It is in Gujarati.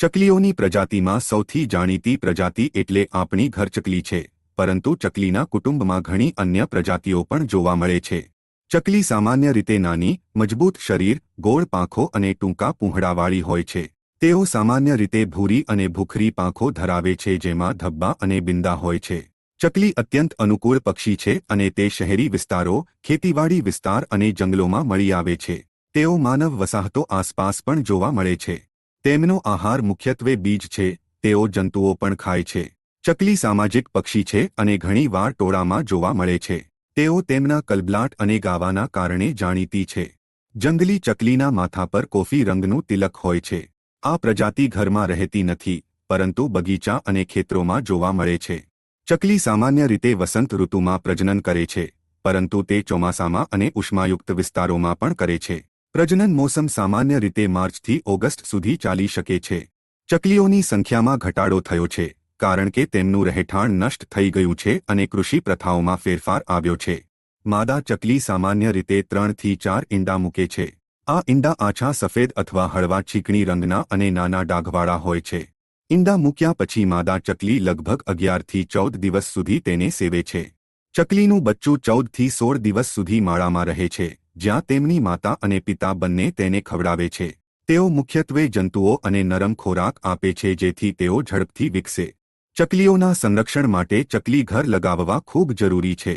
ચકલીઓની પ્રજાતિમાં સૌથી જાણીતી પ્રજાતિ એટલે આપણી ઘરચકલી છે, પરંતુ ચકલીના કુટુંબમાં ઘણી અન્ય પ્રજાતિઓ પણ જોવા મળે છે. ચકલી સામાન્ય રીતે નાની, મજબૂત શરીર, ગોળ પાંખો અને ટૂંકા પૂંહડાવાળી હોય છે. તેઓ સામાન્ય રીતે ભૂરી અને ભૂખરી પાંખો ધરાવે છે જેમાં ધબ્બા અને બિંદા હોય છે. ચકલી અત્યંત અનુકૂળ પક્ષી છે અને તે શહેરી વિસ્તારો, ખેતીવાડી વિસ્તાર અને જંગલોમાં મળી આવે છે. તેઓ માનવ વસાહતો આસપાસ પણ જોવા મળે છે. તેમનો આહાર મુખ્યત્વે બીજ છે, તેઓ જંતુઓ પણ ખાય છે. ચકલી સામાજિક પક્ષી છે અને ઘણીવાર ટોળામાં જોવા મળે છે. તેઓ તેમના કલબલાટ અને ગાવાના કારણે જાણીતી છે. જંગલી ચકલીના માથા પર કોફી રંગનું તિલક હોય છે. આ પ્રજાતિ ઘરમાં રહેતી નથી, પરંતુ બગીચા અને ખેતરોમાં જોવા મળે છે. ચકલી સામાન્ય રીતે વસંત ઋતુમાં પ્રજનન કરે છે, પરંતુ તે ચોમાસામાં અને ઉષ્માયુક્ત વિસ્તારોમાં પણ કરે છે. પ્રજનન મોસમ સામાન્ય રીતે માર્ચથી ઓગસ્ટ સુધી ચાલી શકે છે. ચકલીઓની સંખ્યામાં ઘટાડો થયો છે, કારણ કે તેમનું રહેઠાણ નષ્ટ થઈ ગયું છે અને કૃષિ પ્રથાઓમાં ફેરફાર આવ્યો છે. માદા ચકલી સામાન્ય રીતે ત્રણથી ચાર ઈંડા મૂકે છે. આ ઈંડા આછા સફેદ અથવા હળવા છીકણી રંગના અને નાના ડાઘવાળા હોય છે. ઈંડા મૂક્યા પછી માદા ચકલી લગભગ અગિયારથી ચૌદ દિવસ સુધી તેને સેવે છે. ચકલીનું બચ્ચું ચૌદથી સોળ દિવસ સુધી માળામાં રહે છે. જ્યાં તેમની માતા અને પિતા બંને તેને ખવડાવે છે. તેઓ મુખ્યત્વે જંતુઓ અને નરમ ખોરાક આપે છે જેથી તેઓ ઝડપથી વિકસે. ચકલીઓના સંરક્ષણ માટે ચકલી ઘર લગાવવા ખૂબ જરૂરી છે.